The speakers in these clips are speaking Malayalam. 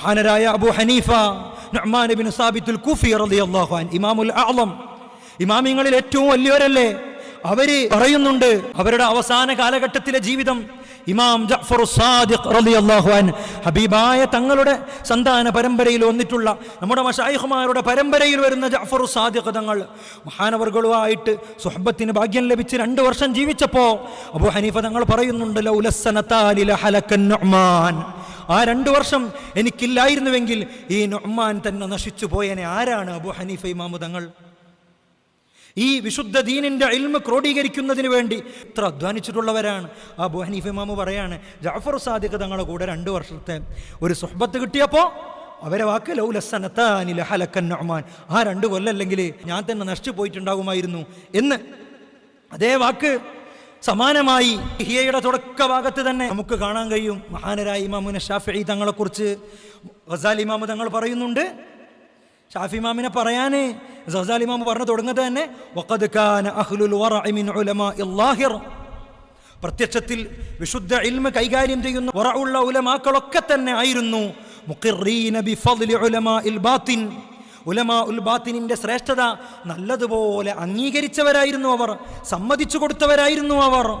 മഹാനരായ അബു ഹനീഫ. ഇബ്നു സാബിത്തുൽ കുഫി റളിയല്ലാഹു അൻ ഇമാമുൽ അഅ്ലം. ഇമാമിങ്ങളിൽ ഏറ്റവും വലിയവരല്ലേ? അവർ പറയുന്നുണ്ട് അവരുടെ അവസാന കാലഘട്ടത്തിലെ ജീവിതം ഇമാം ജഫർ സാദിഖ് റളിയല്ലാഹു അൻ ഹബീബായ തങ്ങളുടെ സന്താന പരമ്പരയിൽ വന്നിട്ടുള്ള നമ്മുടെ മഷായിഹുമാരുടെ പരമ്പരയിൽ വരുന്ന ജഫർ സാദിഖ് തങ്ങൾ മഹാനവർകളുമായിട്ട് സുഹബത്തിന് ഭാഗ്യം ലഭിച്ച് രണ്ട് വർഷം ജീവിച്ചപ്പോ അബു ഹനീഫ തങ്ങൾ പറയുന്നുണ്ട് ലൗലസ്സനതാലി ലഹലക്കൻ നുഅ്മാൻ. ആ രണ്ടു വർഷം എനിക്കില്ലായിരുന്നുവെങ്കിൽ ഈ നൊഹ്മാൻ തന്നെ നശിച്ചു പോയനെ. ആരാണ് അബു ഹനീഫ ഇമാമു തങ്ങൾ? ഈ വിശുദ്ധ ദീനിന്റെ ഇൽമ ക്രോഡീകരിക്കുന്നതിന് വേണ്ടി ഇത്ര അധ്വാനിച്ചിട്ടുള്ളവരാണ്. ആ അബു ഹനീഫ് ഇമാമു പറയാണ് ജാഫർ സാദിഖ് തങ്ങളുടെ കൂടെ രണ്ട് വർഷത്തെ ഒരു സുഹബത്ത് കിട്ടിയപ്പോൾ അവരെ വാക്ക് ലൗലസനത്താനില ഹലക്കൻ നൊമാൻ ആ രണ്ട് കൊല്ലല്ലെങ്കിൽ ഞാൻ തന്നെ നശിച്ചു പോയിട്ടുണ്ടാകുമായിരുന്നു എന്ന്. അതേ വാക്ക് സമാനമായി ഹിയയുടെ തുടക്ക ഭാഗത്ത് തന്നെ നമുക്ക് കാണാൻ കഴിയും. മഹാനരായ ഇമാമുന ഷാഫി തങ്ങളെക്കുറിച്ച് ഗസാൽ ഇമാമു തങ്ങൾ പറയുന്നുണ്ട്. ഷാഫി ഇമാമിനെ പറയാൻ ഗസാൽ ഇമാം പറഞ്ഞു തുടങ്ങുന്നത് തന്നെ പ്രത്യക്ഷത്തിൽ വിശുദ്ധ ഇൽമ കൈകാര്യം ചെയ്യുന്ന വറഉള്ള ഉലമാക്കളൊക്കെ തന്നെ ആയിരുന്നു. മുഖിറീന ബിഫദ്ലി ഉലമാഇൽ ബാത്തിൻ. ഉലമാ ഉൽബാത്തിനിന്റെ ശ്രേഷ്ഠത നല്ലതുപോലെ അംഗീകരിച്ചവരായിരുന്നു അവർ സമ്മതിച്ചു കൊടുത്തവരായിരുന്നു അവർ.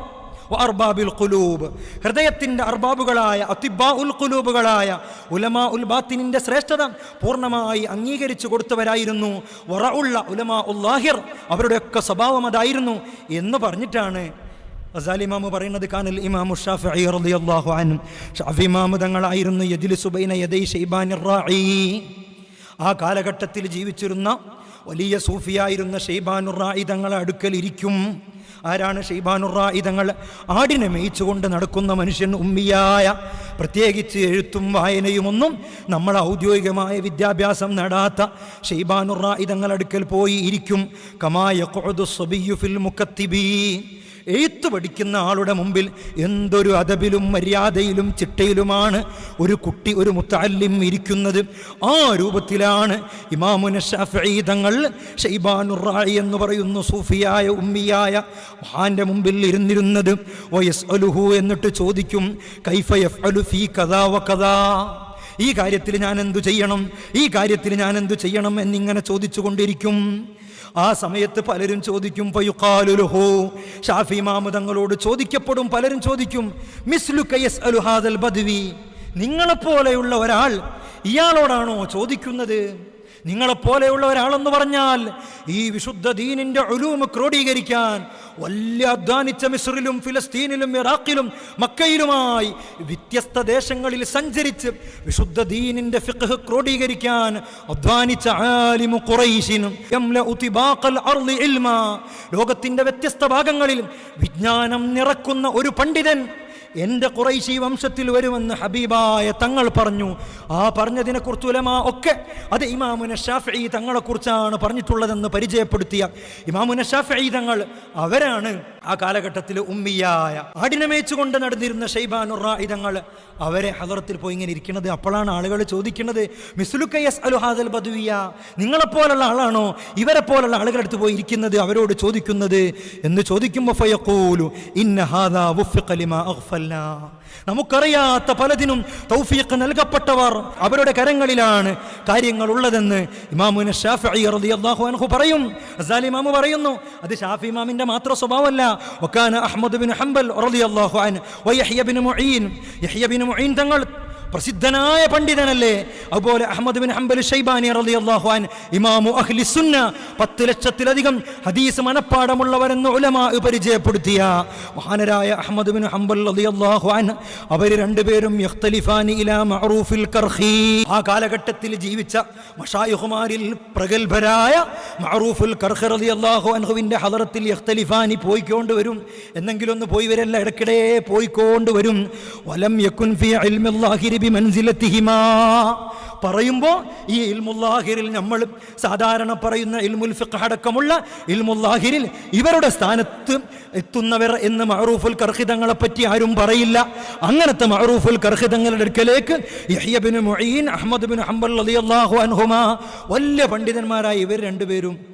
അർബാബിൽ കുലൂബ് ഹൃദയത്തിന്റെ അർബാബുകളായ അതിബാ ഉൽ കുലൂബുകളായ ഉലമാ ഉൽ ബാത്തിനിന്റെ ശ്രേഷ്ഠത പൂർണമായി അംഗീകരിച്ചു കൊടുത്തവരായിരുന്നു. വറ ഉള്ള ഉലമാ ഉല്ലാഹിർ അവരുടെയൊക്കെ സ്വഭാവം അതായിരുന്നു എന്ന് പറഞ്ഞിട്ടാണ് അസാലിമാമു പറയുന്നത്. കാനൽ ഇമാമു ഷാഫി റളിയല്ലാഹു അൻഹു. ഷാഫി ഇമാമു തങ്ങളായിരുന്നു. യജ്ലിസു ബൈന യദൈ ഷൈബാനിർ റാഇ. ആ കാലഘട്ടത്തിൽ ജീവിച്ചിരുന്ന വലിയ സൂഫിയായിരുന്ന ഷെയ്ബാനുറായി തങ്ങളെ അടുക്കൽ ഇരിക്കും. ആരാണ് ഷെയ്ബാനുറായി തങ്ങൾ? ആടിനെ മേയിച്ചുകൊണ്ട് നടക്കുന്ന മനുഷ്യൻ ഉമ്മിയായ പ്രത്യേകിച്ച് എഴുത്തും വായനയുമൊന്നും നമ്മൾ ഔദ്യോഗികമായ വിദ്യാഭ്യാസം നേടാത്ത ഷെയ്ബാനുറായി തങ്ങൾ അടുക്കൽ പോയി ഇരിക്കും. കമായ ഫിൽ മുക്കത്തിബീ എഴുത്ത് പഠിക്കുന്ന ആളുടെ മുമ്പിൽ എന്തൊരു അദബിലും മര്യാദയിലും ചിട്ടയിലുമാണ് ഒരു കുട്ടി ഒരു മുത്താലിം ഇരിക്കുന്നത്. ആ രൂപത്തിലാണ് ഇമാമുന ഷാഫി തങ്ങൾ ഷെയ്ബാനുറായി എന്ന് പറയുന്ന സൂഫിയായ ഉമ്മിയായ മഹാന്റെ മുമ്പിൽ ഇരുന്നിരുന്നത്. വയസ് അലുഹു എന്നിട്ട് ചോദിക്കും കൈഫ എഫ് അലു ഫീ കഥാ വ കഥാ ഈ കാര്യത്തിൽ ഞാൻ എന്തു ചെയ്യണം? ഈ കാര്യത്തിൽ ഞാൻ എന്തു ചെയ്യണം എന്നിങ്ങനെ ചോദിച്ചു കൊണ്ടിരിക്കും ആ സമയത്ത് പലരും ചോദിക്കും പയുക്കാലുലുഹോ ഷാഫി മാമുദങ്ങളോട് ചോദിക്കപ്പെടും പലരും ചോദിക്കും മിസ്ലു കയസ് അലുഹാദൽ ബദ്വി. നിങ്ങളെപ്പോലെയുള്ള ഒരാൾ ഇയാളോടാണോ ചോദിക്കുന്നത്? നിങ്ങളെപ്പോലെയുള്ള ഒരാളെന്ന് പറഞ്ഞാൽ ഈ വിശുദ്ധ ദീനിന്റെ ഒലൂമ് ക്രോഡീകരിക്കാൻ വലിയ അധ്വാനിച്ച മിസ്രിലും ഫിലസ്തീനിലും ഇറാഖിലും മക്കയിലുമായി വ്യത്യസ്ത ദേശങ്ങളിൽ സഞ്ചരിച്ച് വിശുദ്ധ ദീനിന്റെ ഫിഖ് ക്രോഡീകരിക്കാൻ അധ്വാനിച്ച ആലിമു കുറൈശിനും ലോകത്തിന്റെ വ്യത്യസ്ത ഭാഗങ്ങളിൽ വിജ്ഞാനം നിറക്കുന്ന ഒരു പണ്ഡിതൻ എന്റെ കുറൈശി വംശത്തിൽ വരുമെന്ന് ഹബീബായ തങ്ങൾ പറഞ്ഞു. ആ പറഞ്ഞതിനെ കുറിച്ച് ഉലമ ഒക്കെ അത് ഇമാമുന ഷാഫി തങ്ങളെക്കുറിച്ചാണ് പറഞ്ഞിട്ടുള്ളതെന്ന് പരിചയപ്പെടുത്തിയ. ഇമാമുന ഷാഫി തങ്ങൾ അവരാണ് ആ കാലഘട്ടത്തിൽ ഉമ്മിയായ ആടിനെ കൊണ്ട് നടന്നിരുന്ന ഷെയ്ബാനുറായി തങ്ങൾ അവരെ ഹദറത്തിൽ പോയി ഇങ്ങനെ ഇരിക്കുന്നത് അപ്പോഴാണ് ആളുകൾ ചോദിക്കുന്നത് മിസുലുക്കയസ് അലുഹാദൽ ബദുവിയ? നിങ്ങളെപ്പോലുള്ള ആളാണോ? ഇവരെ പോലുള്ള ആളുകളുടെ അടുത്ത് പോയി ഇരിക്കുന്നത് അവരോട് ചോദിക്കുന്നത്? എന്ന് ചോദിക്കുമ്പോൾ നമുക്കറിയാത്ത പലതിനും തൗഫീഖ് നൽകപ്പെട്ടവർ അവരുടെ കരങ്ങളിലാണ് കാര്യങ്ങൾ ഉള്ളതെന്ന് ഇമാമുന അൻഹു പറയും. പറയുന്നു അത് ഷാഫി ഇമാമിന്റെ മാത്രം സ്വഭാവമല്ല വക്കാന بن ബിൻ ഹംബൽ റളിയല്ലാഹു عنه വയഹ്യ bin Muin Yahya bin Muin തങ്ങൾ പ്രസിദ്ധനായ പണ്ഡിതനല്ലേ? അതുപോലെ അഹമ്മദ് ബിൻ ഹംബൽ ഷൈബാനി റളിയല്ലാഹു അൻ ഇമാമു അഹ്ലി സുന്ന പത്ത് ലക്ഷത്തിലധികം ഹദീസ് മനപ്പാടമുള്ളവരെന്ന് ഉലമാ പരിചയപ്പെടുത്തിയ മഹാനരായ അഹമ്മദ് ബിൻ ഹംബൽ റളിയല്ലാഹു അൻ അവർ രണ്ടുപേരും യഖ്തലിഫാനി ഇലാ മഅറൂഫിൽ ആ കാലഘട്ടത്തിൽ ജീവിച്ച മഷായുഹുമാരിൽ പ്രഗത്ഭരായ മഅറൂഫുൽ കർഖി അള്ളാഹു അൻഹുവിന്റെ ഹദറത്തിൽ യഖ്തലിഫാനി പോയിക്കൊണ്ട് വരും. എന്നെങ്കിലും ഒന്ന് പോയി വരല്ല ഇടയ്ക്കിടെ പോയിക്കൊണ്ട് വരും. വലം യക്കുൻ ഫി പറയുമ്പോൾ ഈ ഇൽമുല്ലാഹിറിൽ നമ്മൾ സാധാരണ പറയുന്ന ഇൽമുൽ ഫിഖ് അടക്കമുള്ള ഇൽമുല്ലാഹിറിൽ ഇവരുടെ സ്ഥാനത്ത് എത്തുന്നവർ എന്ന് മഹറൂഫുൽ കർഹിതങ്ങളെ പറ്റി ആരും പറയില്ല. അങ്ങനത്തെ മഹറൂഫുൽ കർഹിതങ്ങളുടെ അടുക്കലേക്ക് Yahya bin Ahmad Ahmad bin Hanbal Ali അള്ളാഹു അൻഹുമാ വലിയ പണ്ഡിതന്മാരായ ഇവർ രണ്ടുപേരും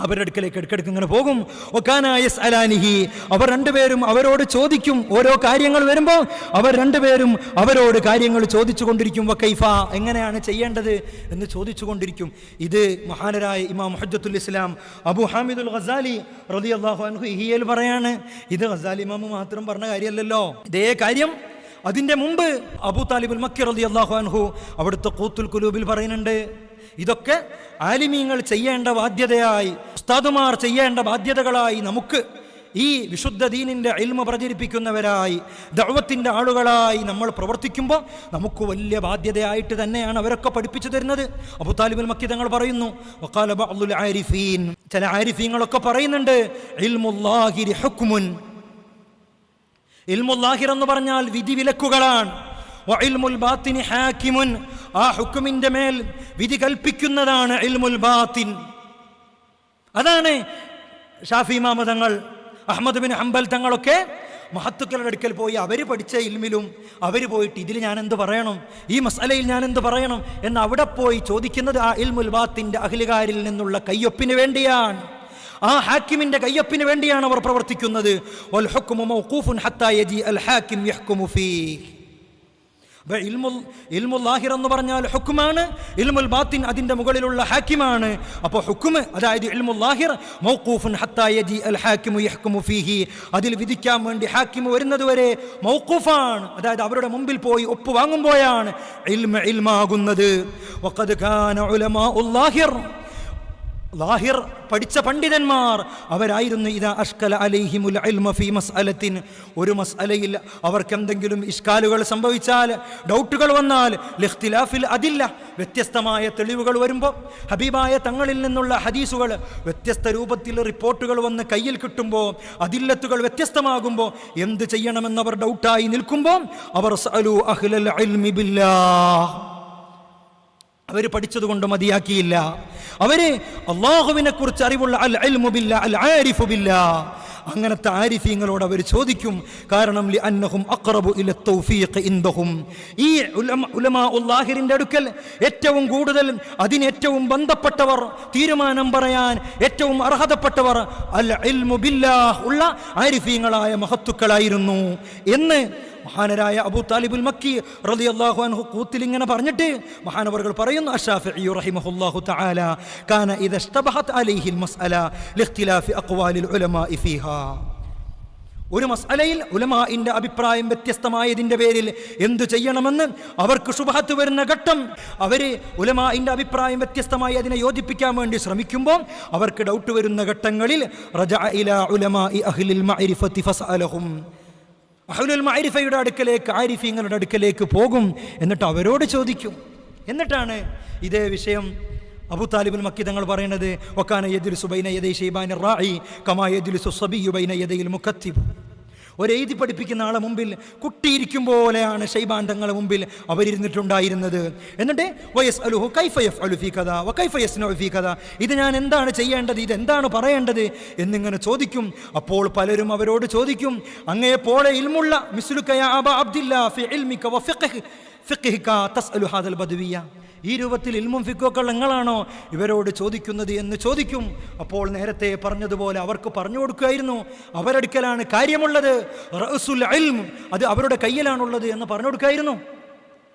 അവരുടെ അടുക്കലേക്ക് ഇടയ്ക്കിടയ്ക്ക് ഇങ്ങനെ പോകും. ഒക്കാനായസ് അലാനിഹി അവർ രണ്ടുപേരും അവരോട് ചോദിക്കും. ഓരോ കാര്യങ്ങൾ വരുമ്പോൾ അവർ രണ്ടുപേരും അവരോട് കാര്യങ്ങൾ ചോദിച്ചു കൊണ്ടിരിക്കും വക്കൈഫ എങ്ങനെയാണ് ചെയ്യേണ്ടത് എന്ന് ചോദിച്ചു കൊണ്ടിരിക്കും ഇത് മഹാനരായ ഇമാം മുഹജത്തുൽ ഇസ്ലാം അബു ഹാമിദുൽ ഖസാലി റതി അള്ളാഹു അൻഹു ഇഹിയൽ പറയാണ്. ഇത് ഖസാലി ഇമാമ് മാത്രം പറഞ്ഞ കാര്യമല്ലല്ലോ. ഇതേ കാര്യം അതിന്റെ മുമ്പ് അബു താലിബുൽ മക്കി റതി അള്ളാഹു അൻഹു അവിടുത്തെ കൂത്തുൽ കുലൂബിൽ പറയുന്നുണ്ട്. ഇതൊക്കെ ആലിമീങ്ങൾ ചെയ്യേണ്ട ബാധ്യതയായി ഉസ്താദുമാർ ചെയ്യേണ്ട ബാധ്യതകളായി നമുക്ക് ഈ വിശുദ്ധ ദീനിന്റെ അയൽമ പ്രചരിപ്പിക്കുന്നവരായി ദൗവത്തിന്റെ ആളുകളായി നമ്മൾ പ്രവർത്തിക്കുമ്പോൾ നമുക്ക് വലിയ ബാധ്യതയായിട്ട് തന്നെയാണ് അവരൊക്കെ പഠിപ്പിച്ചു തരുന്നത്. അബു താലിബുൽ മക്കി തങ്ങൾ പറയുന്നു ആരിഫീൻ. ചില ആരിഫീങ്ങളൊക്കെ പറയുന്നുണ്ട് ഇൽമുല്ലാഹിർ എന്ന് പറഞ്ഞാൽ വിധിവിലക്കുകളാണ് വിലക്കുകളാണ്. ഹാക്കിമുൻ. ആ ഹുക്കുമിന്റെ മേൽ വിധി കൽപ്പിക്കുന്നതാണ് ഇൽമുൽ ബാത്തിൻ. അതാണ് ഷാഫി മാമതങ്ങൾ അഹമ്മദ് ബിൻ ഹംബൽ തങ്ങളൊക്കെ മഹത്തുക്കളുടെ അടുക്കൽ പോയി അവർ പഠിച്ച ഇൽമിലും അവർ പോയിട്ട് ഇതിൽ ഞാൻ എന്ത് പറയണം ഈ മസാലയിൽ ഞാൻ എന്ത് പറയണം എന്ന് അവിടെ പോയി ചോദിക്കുന്നത് ആ ഇൽമുൽ ബാത്തിന്റെ അഖിലുകാരിൽ നിന്നുള്ള കയ്യൊപ്പിന് വേണ്ടിയാണ്. ആ ഹാക്കിമിന്റെ കയ്യൊപ്പിന് വേണ്ടിയാണ് അവർ പ്രവർത്തിക്കുന്നത്. ഇൽമുൽ ലാഹിർ എന്ന് പറഞ്ഞാൽ ഹുക്കുമാണ് ഇൽമുൽ ബാത്തിൻ അതിന്റെ മുകളിലുള്ള ഹാക്കിമാണ്. അപ്പോൾ ഹുക്കുമ് അതായത് ഇൽമുൽ ലാഹിർ മൗഖൂഫുൻ ഹത്തായജി അൽ ഹാക്കിമു യഹ്കുമു ഫീഹി. അതിൽ വിധിക്കാൻ വേണ്ടി ഹാക്കിമ് വരുന്നത് വരെ മൗഖൂഫാണ്. അതായത് അവരുടെ മുമ്പിൽ പോയി ഒപ്പ് വാങ്ങുമ്പോഴാണ് ഇൽമ ഇൽമാകുന്നത്. വഖദ് കാന ഉലമാഉൽ ലാഹിർ. ലാഹിർ പഠിച്ച പണ്ഡിതന്മാർ അവരായിരുന്നു ഇതാ അഷ്കല അലൈഹിമുൽ അൽമഫി മസ്അലത്തിൻ. ഒരു മസ്അലയിൽ അവർക്ക് എന്തെങ്കിലും ഇഷ്കാലുകൾ സംഭവിച്ചാൽ ഡൗട്ടുകൾ വന്നാൽ ലിഖ്തിലാഫിൽ അതില്ല. വ്യത്യസ്തമായ തെളിവുകൾ വരുമ്പോൾ ഹബീബായ തങ്ങളിൽ നിന്നുള്ള ഹദീസുകൾ വ്യത്യസ്ത രൂപത്തിൽ റിപ്പോർട്ടുകൾ വന്ന് കയ്യിൽ കിട്ടുമ്പോൾ അതില്ലത്തുകൾ വ്യത്യസ്തമാകുമ്പോൾ എന്ത് ചെയ്യണമെന്നവർ ഡൗട്ടായി നിൽക്കുമ്പോൾ അവർ സഅലു അഹ്ലൽ ഇൽമി ബില്ലാഹ്. അവർ പഠിച്ചതുകൊണ്ട് മതിയാക്കിയില്ല. അവർ അള്ളാഹുവിനെ കുറിച്ച് അറിവുള്ള അൽ അൽമുബില്ല അൽ ആരിഫു ബില്ല. അങ്ങനത്തെ ആരിഫീങ്ങളോട് അവർ ചോദിക്കും കാരണം ലി അന്നഹും അക്റബു ഇല തൗഫീഖ് ഈ ഉലമാ ഉല്ലാഹിറിന്റെ അടുക്കൽ ഏറ്റവും കൂടുതൽ അതിനേറ്റവും ബന്ധപ്പെട്ടവർ തീരുമാനം പറയാൻ ഏറ്റവും അർഹതപ്പെട്ടവർ അൽ ഇൽമു ഉള്ള ആരിഫീങ്ങളായ മഹത്തുക്കളായിരുന്നു എന്ന് മഹാനരായ അബൂ താലിബുൽ മക്കി റളിയല്ലാഹു അൻഹു കൂത്തിൽ ഇങ്ങനെ പറഞ്ഞിട്ട് മഹാനവറുകൾ പറയുന്നു റഹിമഹുല്ലാഹു തആല കാന ഒരു മസലയിൽ ഉലമാഇന്റെ അഭിപ്രായം വ്യത്യസ്തമായതിന്റെ പേരിൽ എന്തു ചെയ്യണമെന്ന് അവർക്ക് ശുഭഹത്ത് വരുന്ന ഘട്ടം അവർ ഉലമാഇന്റെ അഭിപ്രായം വ്യത്യസ്തമായി അതിനെ യോജിപ്പിക്കാൻ വേണ്ടി ശ്രമിക്കുമ്പോൾ അവർക്ക് ഡൗട്ട് വരുന്ന ഘട്ടങ്ങളിൽ റജഅ ഇലാ ഉലമാഇ അഹ്ലിൽ ഫസ്അലഹും. അഹുലുൽ മാരിഫയുടെ അടുക്കലേക്ക് ആരിഫീങ്ങളുടെ അടുക്കലേക്ക് പോകും എന്നിട്ട് അവരോട് ചോദിക്കും. എന്നിട്ടാണ് ഇതേ വിഷയം അബു താലിബുൽ മക്കി തങ്ങൾ പറയുന്നത് ഒക്കാന യദിൽ സുബൈന യദൈ ഷെയ്ബാൻ റായി കമാ യദിൽ സുസബിയുബൈന യദയിൽ മുഖത്തിബ്. ഒരു എഴുതി പഠിപ്പിക്കുന്ന ആളെ മുമ്പിൽ കുട്ടിയിരിക്കും പോലെയാണ് ഷൈബാൻ തങ്ങളെ മുമ്പിൽ അവരിരുന്നിട്ടുണ്ടായിരുന്നത്. എന്നിട്ട് വയസ് അലുഹു കൈഫയഫ് അലുഫി കഥ വ ഇത് ഞാൻ എന്താണ് ചെയ്യേണ്ടത് ഇത് എന്താണ് പറയേണ്ടത് എന്നിങ്ങനെ ചോദിക്കും. അപ്പോൾ പലരും അവരോട് ചോദിക്കും അങ്ങയെപ്പോലെ ഇൽമുള്ള മിസ്ലുക്കയ അബ അബ്ദില്ല വ തസ്അലു ഹാദൽ ഈ രൂപത്തിൽ ഇൽമും ഫിക്കൊക്കെ നിങ്ങളാണോ ഇവരോട് ചോദിക്കുന്നത് എന്ന് ചോദിക്കും. അപ്പോൾ നേരത്തെ പറഞ്ഞതുപോലെ അവർക്ക് പറഞ്ഞു കൊടുക്കുമായിരുന്നു അവരടുക്കലാണ് കാര്യമുള്ളത്. റസുൽ ഇൽം അത് അവരുടെ കയ്യിലാണുള്ളത് എന്ന് പറഞ്ഞു കൊടുക്കായിരുന്നു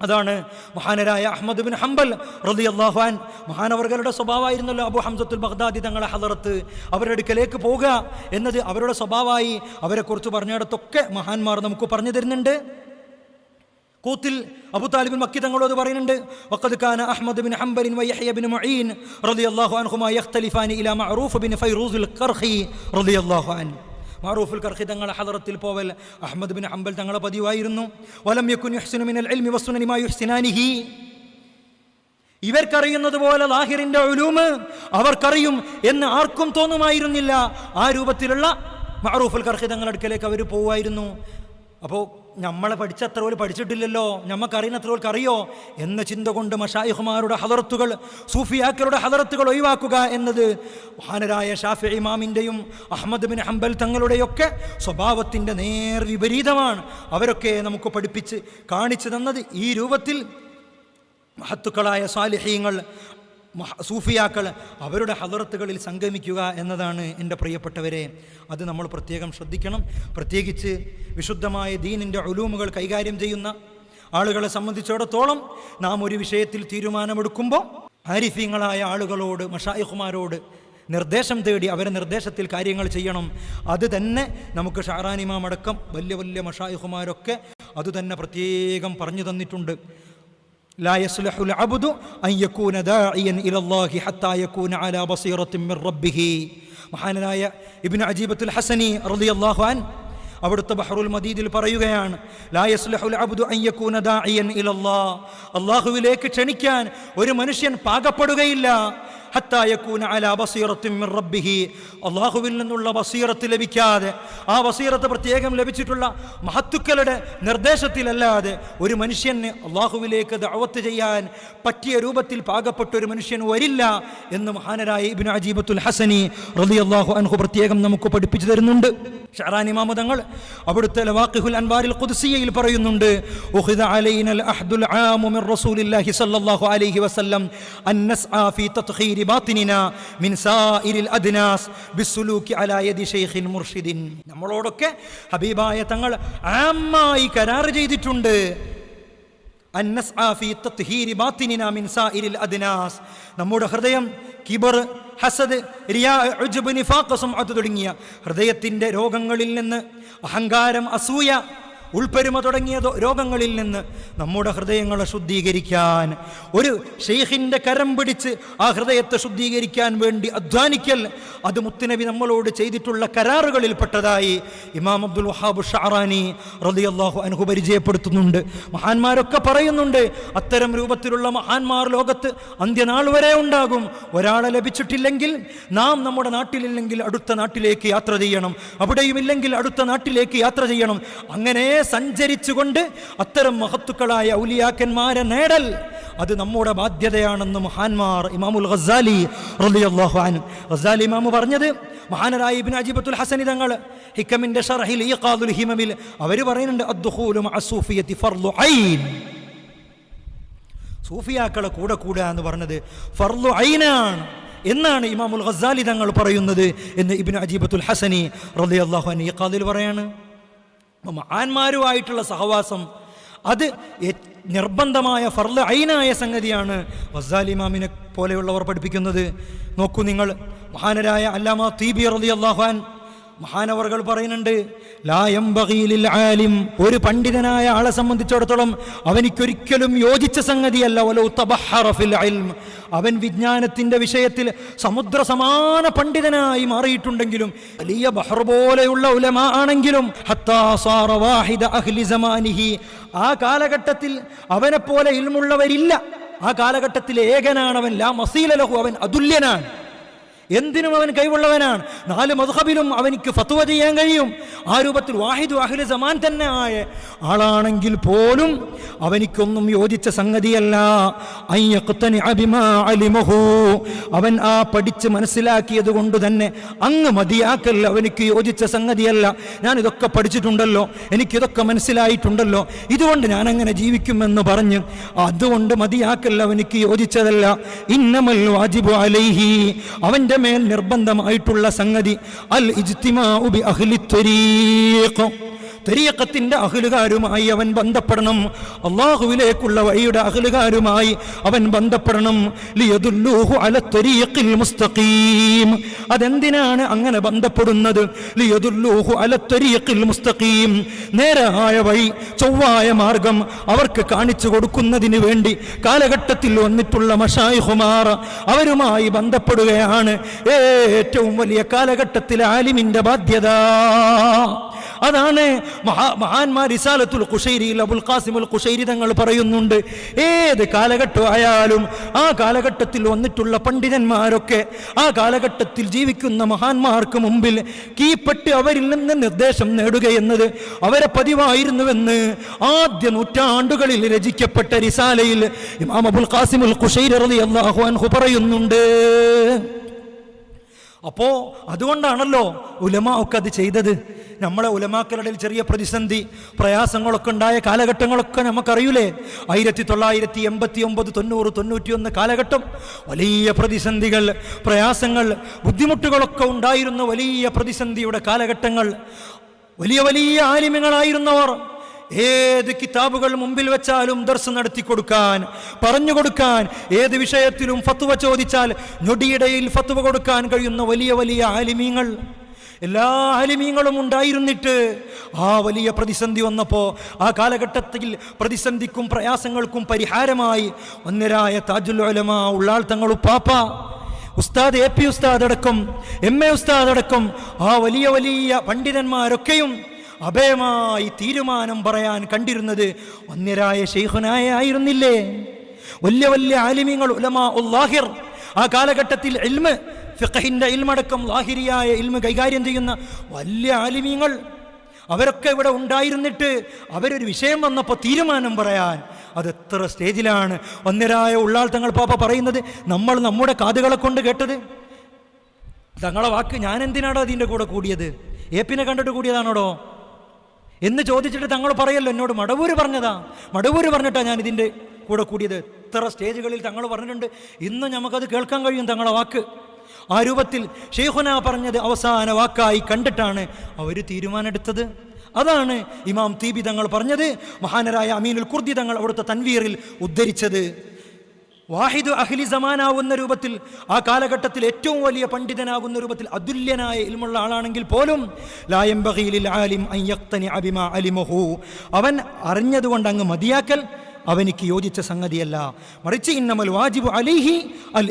അതാണ് മഹാനരായ അഹമ്മദ് ബിൻ ഹംബൽ റതി അള്ളാഹ്വാൻ മഹാനവർഗരുടെ സ്വഭാവമായിരുന്നല്ലോ അബു ഹംസത്തുൽ ബഗ്ദാദി തങ്ങളെ ഹലറത്ത് അവരുടെ അടുക്കലേക്ക് പോകുക എന്നത് അവരുടെ സ്വഭാവമായി അവരെക്കുറിച്ച് പറഞ്ഞിടത്തൊക്കെ മഹാന്മാർ നമുക്ക് പറഞ്ഞു തരുന്നുണ്ട്. കൂത്തിൽ അബു താലിബിൻ മക്കി തങ്ങളോട് പറയുന്നുണ്ട് വഖദ് കാന അഹ്മദ് ബിൻ ഹംബലിൻ വയഹ്യ ബിൻ മുഈൻ റളിയല്ലാഹു അൻഹുമാ യഖ്തലിഫാനി ഇലാ മഅറൂഫ് ബിൻ ഫൈറൂസുൽ ഖർഹി റളിയല്ലാഹു അൻഹു മഅറൂഫുൽ കർഹി തങ്ങളെ ഹദറത്തിൽ പോവൽ അഹ്മദ് ബിൻ ഹംബൽ തങ്ങളെ പതിവായിരുന്നു. വലം യകുൻ യുഹ്സിനു മിനൽ ഇൽമി വസ്സുനനി മാ യുഹ്സിനാനിഹി. ഇവർക്കറിയുന്നത് പോലെ ലാഹിറിന്റെ ഒലൂമ് അവർക്കറിയും എന്ന് ആർക്കും തോന്നുമായിരുന്നില്ല. ആ രൂപത്തിലുള്ള മഅറൂഫുൽ കർഹി തങ്ങളുടെ അടുക്കലേക്ക് അവർ പോവായിരുന്നു. അപ്പോൾ നമ്മളെ പഠിച്ചത്ര പോലും പഠിച്ചിട്ടില്ലല്ലോ. നമുക്കറിയുന്ന അത്ര പോലും അറിയോ എന്ന ചിന്ത കൊണ്ട് മഷായിഹുമാരുടെ ഹദർത്തുകൾ സൂഫിയാക്കളുടെ ഹദർത്തുകൾ ഒഴിവാക്കുക എന്നത് മഹാനരായ ഷാഫി ഇമാമിന്റെയും അഹമ്മദ് ബിൻ ഹംബൽ തങ്ങളുടെയൊക്കെ സ്വഭാവത്തിന്റെ നേർ വിപരീതമാണ്. അവരൊക്കെ നമുക്ക് പഠിപ്പിച്ച് കാണിച്ചു തന്നത് ഈ രൂപത്തിൽ മഹത്തുക്കളായ സാലിഹീങ്ങൾ മഹ- സൂഫിയാക്കൾ അവരുടെ ഹദറത്തുകളിൽ സംഗമിക്കുക എന്നതാണ് എന്റെ പ്രിയപ്പെട്ടവരെ. അത് നമ്മൾ പ്രത്യേകം ശ്രദ്ധിക്കണം. പ്രത്യേകിച്ച് വിശുദ്ധമായ ദീനിന്റെ ഒലൂമുകൾ കൈകാര്യം ചെയ്യുന്ന ആളുകളെ സംബന്ധിച്ചിടത്തോളം നാം ഒരു വിഷയത്തിൽ തീരുമാനമെടുക്കുമ്പോൾ ആരിഫ്യങ്ങളായ ആളുകളോട് മഷായിഖുമാരോട് നിർദ്ദേശം തേടി അവരെ നിർദ്ദേശത്തിൽ കാര്യങ്ങൾ ചെയ്യണം. അത് തന്നെ നമുക്ക് ഷാറാനിമാം അടക്കം വലിയ വലിയ മഷായിഖുമാരൊക്കെ അതുതന്നെ പ്രത്യേകം പറഞ്ഞു തന്നിട്ടുണ്ട്. لا يصلح العبد أن يكون داعيا إلى الله حتى يكون على بصيرة من ربه മഹാനായ ഇബിൻ അജീബത്തുൽ ഹസനി റളിയല്ലാഹു അൻ അവിടുത്തെ ബഹറുൽ മദീദിൽ പറയുകയാണ് ലാ യസ്ലഹുൽ അബ്ദു അൻ യകൂന ദാഇയൻ ഇലല്ലാഹ് അല്ലാഹുവിലേക്ക് ക്ഷണിക്കാൻ ഒരു മനുഷ്യൻ പാകപ്പെടുകയില്ല ഹത്താ അല ബസീറത്തും റബ്ബിഹി. അള്ളാഹുവിൽ നിന്നുള്ള ബസീറത്ത് ലഭിക്കാതെ ആ ബസീറത്ത് പ്രത്യേകം ലഭിച്ചിട്ടുള്ള മഹത്തുക്കളുടെ നിർദ്ദേശത്തിലല്ലാതെ ഒരു മനുഷ്യന് അള്ളാഹുവിലേക്ക് ദഅവത്ത് ചെയ്യാൻ പറ്റിയ രൂപത്തിൽ പാകപ്പെട്ട ഒരു മനുഷ്യൻ വരില്ല എന്ന് മഹാനരായ ഇബിൻ അജീബത്തുൽ ഹസനി റളിയല്ലാഹു അൻഹു പ്രത്യേകം നമുക്ക് പഠിപ്പിച്ചു തരുന്നുണ്ട്. ഷഹറാൻ ഇമാമതങ്ങൾ അവിടുത്തെ ലവാഖിഹുൽ അൻവാരിൽ ഖുദ്സിയയിൽ പറയുന്നുണ്ട് ഉഖിദ അലൈനൽ അഹ്ദുൽ ആമു മിർ റസൂലില്ലാഹി സ്വല്ലല്ലാഹു അലൈഹി വസല്ലം അൻ നസ്ആ ഫീ തത്ഖീരി ബാത്തിനിന മിൻ സായിരിൽ അദ്നാസ് ബിസ്സുലൂക്കി അലാ യദി ശൈഖിൻ മുർഷിദിൻ. നമ്മളോടൊക്കെ ഹബീബായ തങ്ങൾ ആമായി കരാർ ചെയ്തിട്ടുണ്ട്. അന്നസ് ആഫി തത്ഹീരി ബാത്തിനിന മിൻ സായിരിൽ അദ്നാസ്. നമ്മുടെ ഹൃദയം കിബർ ഹസദ് റിയാ ഉജ്ബ് നിഫാഖ് സുംഅത്ത് തുടങ്ങിയ ഹൃദയത്തിന്റെ രോഗങ്ങളിൽ നിന്ന് അഹങ്കാരം അസൂയ ഉൾപ്പെരുമ തുടങ്ങിയ രോഗങ്ങളിൽ നിന്ന് നമ്മുടെ ഹൃദയങ്ങളെ ശുദ്ധീകരിക്കാൻ. ഒരു ഷെയ്ഖിന്റെ കരം പിടിച്ച് ആ ഹൃദയത്തെ ശുദ്ധീകരിക്കാൻ വേണ്ടി അധ്വാനിക്കൽ അത് മുത്തുനബി നമ്മളോട് ചെയ്തിട്ടുള്ള കരാറുകളിൽപ്പെട്ടതായി ഇമാം അബ്ദുൽ വഹാബ് ഷാറാനി റളിയല്ലാഹു അനുഹു പരിചയപ്പെടുത്തുന്നുണ്ട്. മഹാന്മാരൊക്കെ പറയുന്നുണ്ട് അത്തരം രൂപത്തിലുള്ള മഹാന്മാർ ലോകത്ത് അന്ത്യനാൾ വരെ ഉണ്ടാകും. ഒരാളെ ലഭിച്ചിട്ടില്ലെങ്കിൽ നാം നമ്മുടെ നാട്ടിലില്ലെങ്കിൽ അടുത്ത നാട്ടിലേക്ക് യാത്ര ചെയ്യണം. അവിടെയുമില്ലെങ്കിൽ അടുത്ത നാട്ടിലേക്ക് യാത്ര ചെയ്യണം. അങ്ങനെ സഞ്ചരിച്ചുകൊണ്ട് അത്തരം മഹത്തുക്കളായ ഔലിയാക്കന്മാരെ നേടൽ. അത് നമ്മുടെ ബാധ്യതയാണെന്ന് മഹാന്മാർ ഇമാമുൽ ഖസാലി റളിയല്ലാഹു അൻഹു. ഖസാലി ഇമാമു പറഞ്ഞത് മഹാനരായ ഇബ്നു അജിബത്തുൽ ഹസനി തങ്ങൾ ഹിക്കമിന്റെ ഷർഹിൽ ഈഖാദുൽ ഹിമമിൽ അവർ പറയുന്നുണ്ട് അദ്ദുഹൂലും അസൂഫിയത്തി ഫർലു ഐൻ. സൂഫിയാക്കളെ കൂടെ കൂടുക എന്ന് പറഞ്ഞത് ഫർലു ഐനാണ്. എന്നാണ് ഇമാമുൽ ഖസാലി തങ്ങൾ പറയുന്നത് എന്ന് ഇബിൻ അജീബത്തുൽ ഹസനി റളിയല്ലാഹു അൻഹു ഈഖാദിൽ പറയാണ്. മഹാന്മാരുമായിട്ടുള്ള സഹവാസം അത് നിർബന്ധമായ ഫർല ഐനായ സംഗതിയാണ്. വസാലിമാമിനെ പോലെയുള്ളവർ പഠിപ്പിക്കുന്നത്. നോക്കൂ നിങ്ങൾ മഹാനരായ അല്ലാമ തീബി റലി അള്ളാഹുൻ മഹാനവറുകൾ പറയുന്നുണ്ട് ലായം ബഹീലിൽ ആലിം. ഒരു പണ്ഡിതനായ ആളെ സംബന്ധിച്ചിടത്തോളം അവനിക്കൊരിക്കലും യോജിച്ച സംഗതിയല്ല വലോ തബഹറഫിൽ ഇൽം അവൻ വിജ്ഞാനത്തിന്റെ വിഷയത്തിൽ സമുദ്ര സമാന പണ്ഡിതനായി മാറിയിട്ടുണ്ടെങ്കിലും വലിയ ബഹർ പോലെയുള്ള ഉലമ ആണെങ്കിലും ആ കാലഘട്ടത്തിൽ അവനെപ്പോലെ പോലെ ഇൽമുള്ളവരില്ല. ആ കാലഘട്ടത്തിൽ ഏകനാണവൻ ലാ മസീലലഹു അവൻ അതുല്യനാണ്. എന്തിനും അവൻ കഴിവുള്ളവനാണ്. നാല് മധുഹബിലും അവനിക്ക് ഫത്വ ചെയ്യാൻ കഴിയും. ആ രൂപത്തിൽ വാഹിദ് അഹ്ല സമാൻ തന്നെ ആയ ആളാണെങ്കിൽ പോലും അവനിക്കൊന്നും യോജിച്ച സംഗതിയല്ല. അവൻ ആ പഠിച്ച് മനസ്സിലാക്കിയത് കൊണ്ട് തന്നെ അങ്ങ് മതിയാക്കൽ അവനിക്ക് യോജിച്ച സംഗതിയല്ല. ഞാൻ ഇതൊക്കെ പഠിച്ചിട്ടുണ്ടല്ലോ എനിക്കിതൊക്കെ മനസ്സിലായിട്ടുണ്ടല്ലോ ഇതുകൊണ്ട് ഞാൻ അങ്ങനെ ജീവിക്കുമെന്ന് പറഞ്ഞ് അതുകൊണ്ട് മതിയാക്കൽ അവനിക്ക് യോജിച്ചതല്ല. ഇന്നമൽ വാജിബു അലൈഹി. അവന്റെ മേൽ നിർബന്ധമായിട്ടുള്ള സംഗതി അൽ ഇജ്തിമാഉ ബി അഹ്ലി ത്വരീഖ് അഖിലുകാരുമായി അവൻ ബന്ധപ്പെടണം. അള്ളാഹുവിലേക്കുള്ള വഴിയുടെ അഹലുകാരുമായി അവൻ ബന്ധപ്പെടണം. ലിയദുല്ലൂഹു അല മുസ്തഖീം. അതെന്തിനാണ് അങ്ങനെ ബന്ധപ്പെടുന്നത്? ലിയദുല്ലൂഹു അല മുസ്തഖീം. നേരായ വഴി ചൊവ്വായ മാർഗം അവർക്ക് കാണിച്ചു കൊടുക്കുന്നതിന് വേണ്ടി കാലഘട്ടത്തിൽ വന്നിട്ടുള്ള മഷായിഹുമാർ അവരുമായി ബന്ധപ്പെടുകയാണ്. ഏറ്റവും വലിയ കാലഘട്ടത്തിലെ ആലിമിന്റെ ബാധ്യത. അതാണ് മഹാ മഹാന്മാർ ഇസാലത്തുൽ കുഷൈരിയിൽ അബുൽ ഖാസിമുൽ കുഷൈരി തങ്ങൾ പറയുന്നുണ്ട്. ഏത് കാലഘട്ടമായാലും ആ കാലഘട്ടത്തിൽ വന്നിട്ടുള്ള പണ്ഡിതന്മാരൊക്കെ ആ കാലഘട്ടത്തിൽ ജീവിക്കുന്ന മഹാന്മാർക്ക് മുമ്പിൽ കീപ്പെട്ട് അവരിൽ നിന്ന് നിർദ്ദേശം നേടുകയെന്നത് അവരെ പതിവായിരുന്നുവെന്ന് ആദ്യ നൂറ്റാണ്ടുകളിൽ രചിക്കപ്പെട്ട റിസാലയിൽ ഇമാം അബുൽ ഖാസിമുൽ കുഷൈരി റളിയല്ലാഹു അൻഹു പറയുന്നുണ്ട്. അപ്പോ അതുകൊണ്ടാണല്ലോ ഉലമ ഒക്കെ അത് ചെയ്തത്. നമ്മളെ ഉലമാക്കളുടെ ചെറിയ പ്രതിസന്ധി പ്രയാസങ്ങളൊക്കെ ഉണ്ടായ കാലഘട്ടങ്ങളൊക്കെ നമുക്കറിയൂലേ? ആയിരത്തി തൊള്ളായിരത്തി എൺപത്തി ഒമ്പത് തൊണ്ണൂറ് തൊണ്ണൂറ്റിയൊന്ന് കാലഘട്ടം വലിയ പ്രതിസന്ധികൾ പ്രയാസങ്ങൾ ബുദ്ധിമുട്ടുകളൊക്കെ ഉണ്ടായിരുന്ന വലിയ പ്രതിസന്ധിയുടെ കാലഘട്ടങ്ങൾ വലിയ വലിയ ആലിമ്യങ്ങളായിരുന്നവർ. ഏത് കിതാബുകൾ മുമ്പിൽ വെച്ചാലും ദർശ നടത്തി കൊടുക്കാൻ പറഞ്ഞു കൊടുക്കാൻ ഏത് വിഷയത്തിലും ഫത്തുവ ചോദിച്ചാൽ ഞൊടിയിടയിൽ ഫത്തുവ കൊടുക്കാൻ കഴിയുന്ന വലിയ വലിയ ആലിമീങ്ങൾ. എല്ലാ ആലിമീങ്ങളും ഉണ്ടായിരുന്നിട്ട് ആ വലിയ പ്രതിസന്ധി വന്നപ്പോൾ ആ കാലഘട്ടത്തിൽ പ്രതിസന്ധിക്കും പ്രയാസങ്ങൾക്കും പരിഹാരമായി ഒന്നരായ താജുൽ ഉള്ളാൾ ഉള്ളാൾ തങ്ങളുപ്പാപ്പ ഉസ്താദ് എ പി ഉസ്താദ് അടക്കം എം എ ഉസ്താദ് അടക്കം ആ വലിയ വലിയ പണ്ഡിതന്മാരൊക്കെയും അഭയമായി തീരുമാനം പറയാൻ കണ്ടിരുന്നത് വന്നിരായ ഷെയ്ഖുനായ ആയിരുന്നില്ലേ? വലിയ വലിയ ആലിമ്യങ്ങൾ ഉലമാ ഉല്ലാഹിർ ആ കാലഘട്ടത്തിൽ ഇൽമ് ഫിഖഹിന്റെ ഇൽമടക്കം ലാഹിരിയായ ഇൽമ് കൈകാര്യം ചെയ്യുന്ന വലിയ ആലിമ്യങ്ങൾ അവരൊക്കെ ഇവിടെ ഉണ്ടായിരുന്നിട്ട് അവരൊരു വിഷയം വന്നപ്പോൾ തീരുമാനം പറയാൻ അത് എത്ര സ്റ്റേജിലാണ്? ഒന്നരായ ഉള്ളാൾ തങ്ങൾ പാപ്പ പറയുന്നത് നമ്മൾ നമ്മുടെ കാതുകളെ കൊണ്ട് കേട്ടത്. തങ്ങളെ വാക്ക് ഞാൻ എന്തിനാടോ അതിന്റെ കൂടെ കൂടിയത്? ഏപ്പിനെ കണ്ടിട്ട് കൂടിയതാണോടോ? എന്ന് ചോദിച്ചിട്ട് തങ്ങൾ പറയല്ലോ എന്നോട് മടവൂര് പറഞ്ഞതാ. മടവൂര് പറഞ്ഞിട്ടാ ഞാൻ ഇതിന്റെ കൂടെ കൂടിയത്. ഇത്ര സ്റ്റേജുകളിൽ തങ്ങൾ പറഞ്ഞിട്ടുണ്ട്. ഇന്ന് നമുക്കത് കേൾക്കാൻ കഴിയും തങ്ങളുടെ വാക്ക്. ആ രൂപത്തിൽ ഷെയ്ഖുന പറഞ്ഞത് അവസാന വാക്കായി കണ്ടിട്ടാണ് അവർ തീരുമാനമെടുത്തത്. അതാണ് ഇമാം തീബി തങ്ങൾ പറഞ്ഞത്. മഹാനരായ അമീനുൽ കുർദി തങ്ങൾ അവിടുത്തെ തൻവീറിൽ ഉദ്ധരിച്ചത്. വാഹിദ് അഹ്ലി സമാനാവുന്ന രൂപത്തിൽ ആ കാലഘട്ടത്തിൽ ഏറ്റവും വലിയ പണ്ഡിതനാകുന്ന രൂപത്തിൽ അതുല്യനായ ഇൽമുള്ള ആളാണെങ്കിൽ പോലും ലായം ബഹീലിൽ ആലിം അയ്യക്തനി യഖ്തനിഅ ബിമാ അലിമഹു. അവൻ അറിഞ്ഞതുകൊണ്ട് അങ്ങ് മതിയാക്കൽ അവനിക്ക് യോജിച്ച സംഗതിയല്ല. മറിച്ച് ഇന്നമൽ വാജിബു അലിഹി അൽ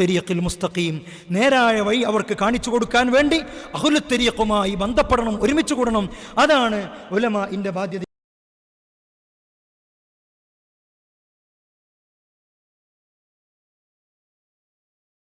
തരീഖിൽ മുസ്തഖീം. നേരായ വഴി അവർക്ക് കാണിച്ചു കൊടുക്കാൻ വേണ്ടി അഹ്ലു തരീഖുമായി ബന്ധപ്പെടണം ഒരുമിച്ച് കൂടണം. അതാണ് ഉലമ ഇന്റെ ബാധ്യത.